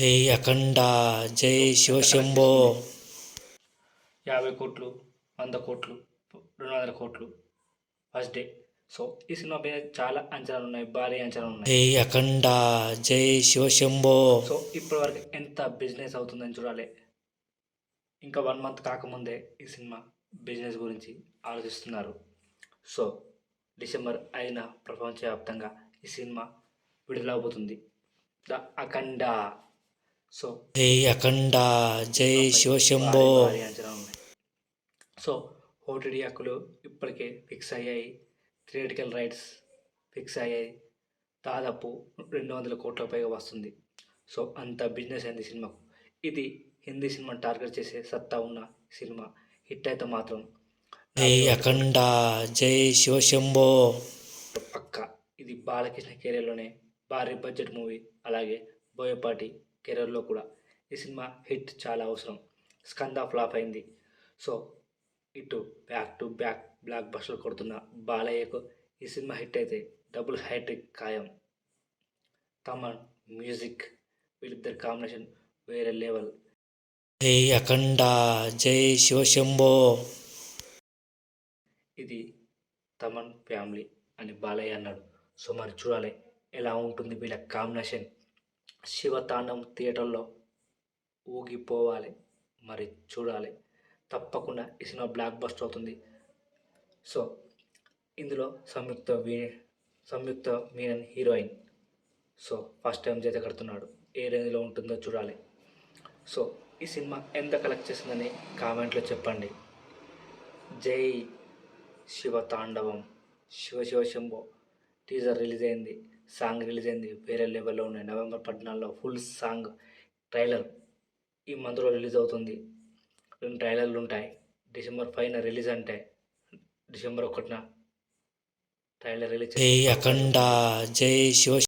జై అఖండ జై శివశంభో. యాభై కోట్లు వంద కోట్లు రెండు వందల కోట్లు ఫస్ట్ డే. సో ఈ సినిమా మీద చాలా అంచనాలు ఉన్నాయి భారీ అంచనాలు ఉన్నాయి. జై అఖండ జై శివశంభో. సో ఇప్పటి వరకు ఎంత బిజినెస్ అవుతుందని చూడాలి. ఇంకా వన్ మంత్ కాకముందే ఈ సినిమా బిజినెస్ గురించి ఆలోచిస్తున్నారు. సో డిసెంబర్ ఐదున ప్రపంచవ్యాప్తంగా ఈ సినిమా విడుదలవబోతుంది. ద అఖండ. సో జై అఖండ జై శివశంభో అంచనాలు ఉన్నాయి సో ఓటీడీ హక్కులు ఇప్పటికే ఫిక్స్ అయ్యాయి. థియేటికల్ రైట్స్ ఫిక్స్ అయ్యాయి. దాదాపు రెండు వందల కోట్ల పైగా వస్తుంది. సో అంత బిజినెస్ అయింది సినిమాకు. ఇది హిందీ సినిమా టార్గెట్ చేసే సత్తా ఉన్న సినిమా. హిట్ అయితే మాత్రం జై అఖండ జై శివశంభో పక్క ఇది బాలకృష్ణ కెరీర్లోనే భారీ బడ్జెట్ మూవీ. అలాగే బోయపాటి కెరీర్లో కూడా ఈ సినిమా హిట్ చాలా అవసరం. స్కంద ఫ్లాప్ అయింది. సో ఇటు back to back blockbuster కొడుతున్న బాలయ్యకు ఈ సినిమా హిట్ అయితే డబుల్ హ్యాట్రిక్ ఖాయం. తమన్ మ్యూజిక్ వీళ్ళిద్దరి కాంబినేషన్ వేరే లెవెల్ జై అఖండ జై శివశంభో ఇది తమన్ ఫ్యామిలీ అని బాలయ్య అన్నాడు. సో మరి చూడాలి ఎలా ఉంటుంది వీళ్ళ కాంబినేషన్ శివతాండం థియేటర్లో ఊగిపోవాలి. మరి చూడాలి. తప్పకుండా ఈ సినిమా బ్లాక్ బస్టర్ అవుతుంది. సో ఇందులో Samyuktha we Samyuktha Menon heroine. So first time చేత కడుతున్నాడు. ఏ రేంజ్లో ఉంటుందో చూడాలి. సో ఈ సినిమా ఎంత కలెక్ట్ చేసిందని కామెంట్లో చెప్పండి. జై శివ తాండవం శివ శివ శంభో. టీజర్ రిలీజ్ అయింది. సాంగ్ రిలీజ్ అయింది వేరే లెవెల్లో ఉన్నాయి నవంబర్ పద్నాలుగులో ఫుల్ సాంగ్ ట్రైలర్ ఈ మంత్లో రిలీజ్ అవుతుంది. రెండు ట్రైలర్లు ఉంటాయి. డిసెంబర్ ఫైవ్న రిలీజ్ అంటే డిసెంబర్ ఒకటిన ట్రైలర్ రిలీజ్ జై అఖండ జై శివ